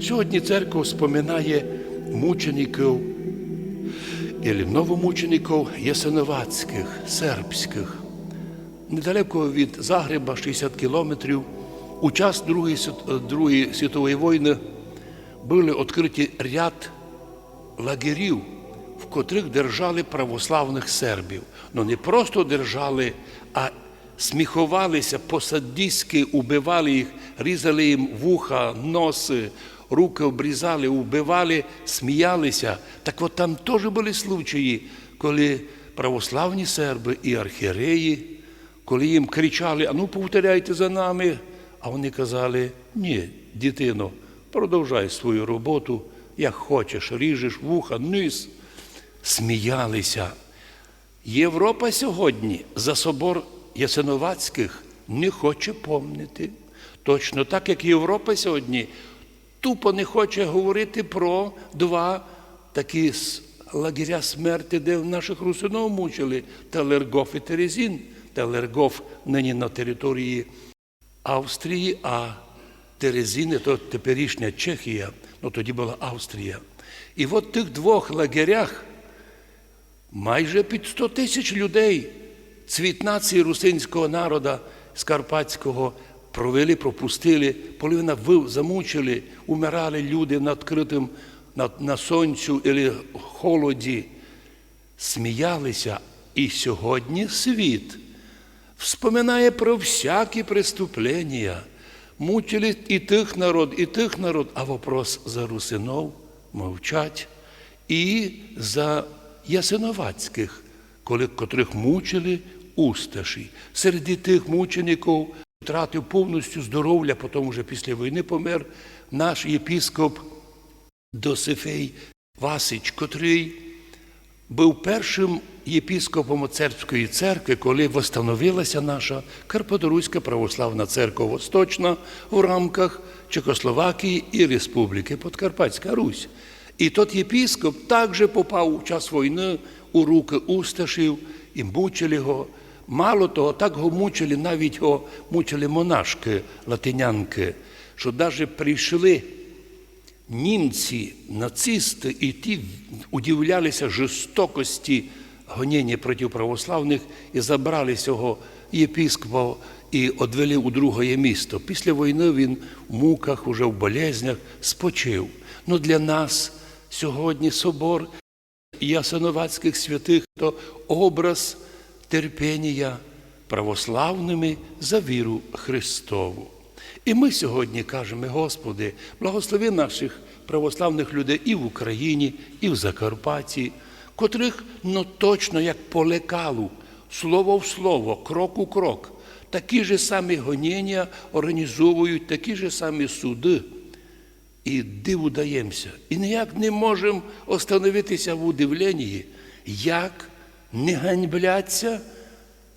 Сьогодні церква споминає мучеників или новомучеників ясиновацьких, сербських. Недалеко від Загреба, 60 кілометрів, у час Другої, Другої світової війни були відкриті ряд лагерів, в котрих держали православних сербів. Ну не просто держали, а сміхувалися посадистськи, убивали їх, різали їм вуха, носи, руки обрізали, убивали, сміялися. Так от там теж були случаї, коли православні серби і архієреї, коли їм кричали, а ну повторяйте за нами, а вони казали, ні, дитино, продовжай свою роботу, як хочеш, ріжеш вуха, низ. Сміялися. Європа сьогодні за собор Ясиновацьких не хоче помнити. Точно так, як Європа сьогодні тупо не хоче говорити про два такі лагеря смерті, де наших русинов мучили Телергоф і Терезін. Телергоф нині на території Австрії, а Терезини то теперішня Чехія, ну тоді була Австрія. І от в тих двох лагерях майже під 100 тисяч людей, цвіт нації русинського народа Скарпатського провели, пропустили, половина замучили, умирали люди на відкритим на, на сонцю або холоді, сміялися. І сьогодні світ вспоминає про всякі преступлення. Мучили і тих народ, і тих народ, а вопрос за русинов мовчать. І за ясиновацьких, коли, котрих мучили усташі. Серед тих мучеників втратив повністю здоров'я, потім вже після війни помер наш єпіскоп Досифей Васич, котрий був першим єпіскопом Церквської церкви, коли восстановилася наша Карпаторуська православна церква Восточна у рамках Чехословакії і Республіки Подкарпатська Русь. І тот єпіскоп також попав у час війни у руки усташів і мучили. Мало того, так його мучили, навіть його мучили монашки, латинянки, що навіть прийшли німці, нацисти, і ті удивлялися жорстокості гоніння проти православних і забрали цього єпіскопа і одвели у друге місто. Після війни він в муках, уже в болезнях спочив. Ну для нас сьогодні собор Ясиновацьких святих то образ терпіння православними за віру Христову. І ми сьогодні кажемо, Господи, благослови наших православних людей і в Україні, і в Закарпатті, котрих ну точно як по лекалу, слово в слово, крок у крок, такі ж самі гоніння організовують, такі ж самі суди. І диву даємося. І ніяк не можемо остановитися в удивленні, як не ганьбляться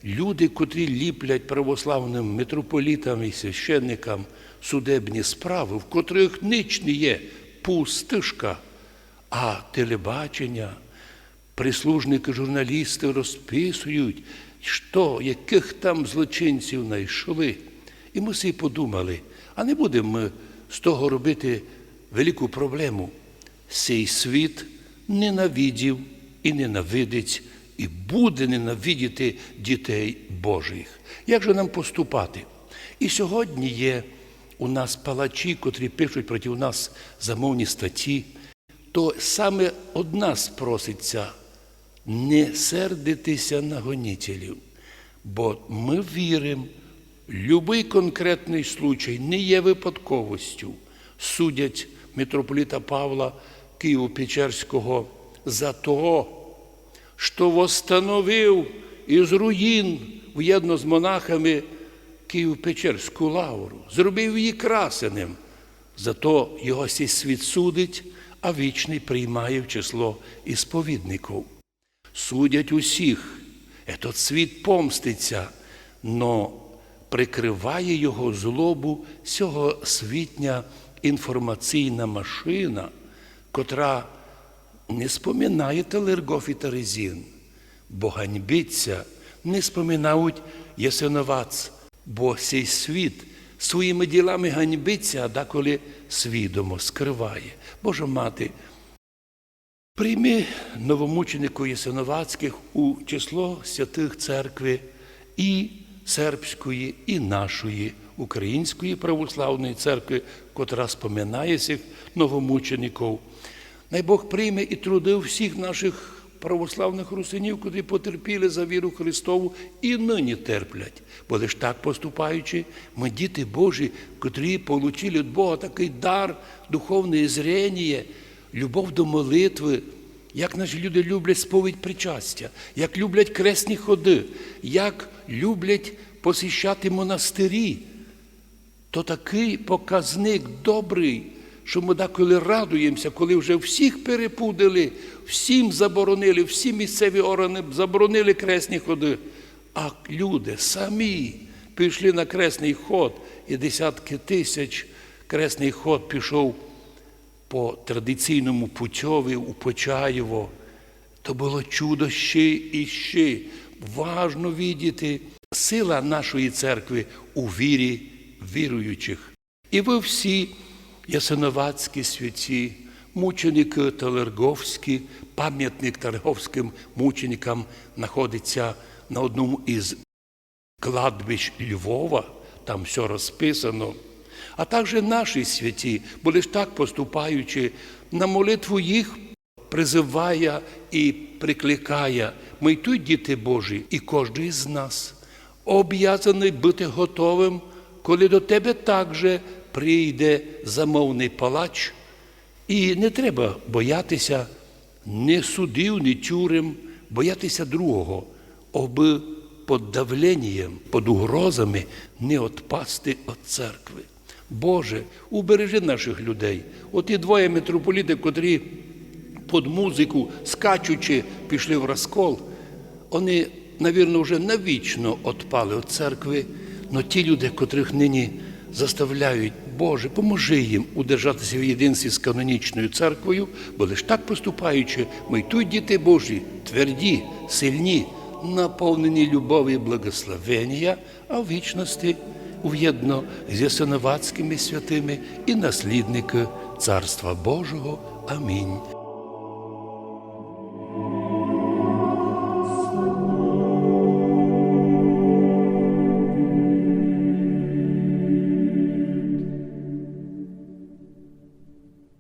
люди, котрі ліплять православним митрополітам і священникам судебні справи, в котрих ніч не є пустишка, а телебачення, прислужники, журналісти розписують, що, яких там злочинців знайшли. І ми собі подумали, а не будемо ми з того робити велику проблему. Цей світ ненавидів і ненавидить, і буде ненавидіти дітей Божих. Як же нам поступати? І сьогодні є у нас палачі, котрі пишуть проти нас замовні статті, то саме од нас проситься не сердитися на гонітелів, бо ми віримо, Любий конкретний случай не є випадковістю. Судять митрополита Павла Києво-Печерського за того, що восстановив із руїн в'єдно з монахами Києво-Печерську лавру, зробив її красеним. Зато його сій світ судить, а вічний приймає в число ісповідників. Судять усіх, Етот світ помститься, но прикриває його злобу цього світня інформаційна машина, котра не споминає Телергоф і Терезін, бо ганьбиться, не споминають Ясиновац, бо цей світ своїми ділами ганьбиться, а деколи свідомо скриває. Божа мати, прийми новомученику Єсиновацьких у число святих церкви і сербської, і нашої української православної церкви, котра споминає цих новомучеників. Най Бог прийме і труди всіх наших православних русинів, котрі потерпіли за віру Христову і нині терплять. Бо лиш так поступаючи, ми діти Божі, котрі отримали від Бога такий дар, духовне зрення, любов до молитви, як наші люди люблять сповідь причастя, як люблять кресні ходи, як люблять посіщати монастирі, то такий показник добрий, що ми деколи радуємося, коли вже всіх перепудили, всім заборонили, всі місцеві органи заборонили кресні ходи. А люди самі пішли на кресний ход, і десятки тисяч кресний ход пішов по традиційному путьові у Почаєво. То було чудо ще і ще. Важно видіти сила нашої церкви у вірі віруючих. І ви всі ясиновацькі святі, мученики Талерговські, пам'ятник Талерговським мученикам знаходиться на одному із кладбищ Львова, там все розписано. А також наші святі, бо лиш так поступаючи, на молитву їх призиває і прикликає. Ми тут, діти Божі, і кожен з нас об'язаний бути готовим, коли до тебе також прийде замовний палач, і не треба боятися ні судів, ні тюрем, боятися другого, аби під давленням, під угрозами не відпасти від церкви. Боже, убережи наших людей. От і двоє митрополітів, котрі під музику, скачучи, пішли в розкол, вони, навірно, вже навічно відпали від церкви, але ті люди, котрих нині заставляють, Боже, поможи їм удержатися в єдинстві з канонічною церквою, бо лиш так поступаючи, ми й тут, діти Божі, тверді, сильні, наповнені любові і благословення, а в вічності ув'єдно з ясиновацькими святими і наслідники Царства Божого. Амінь.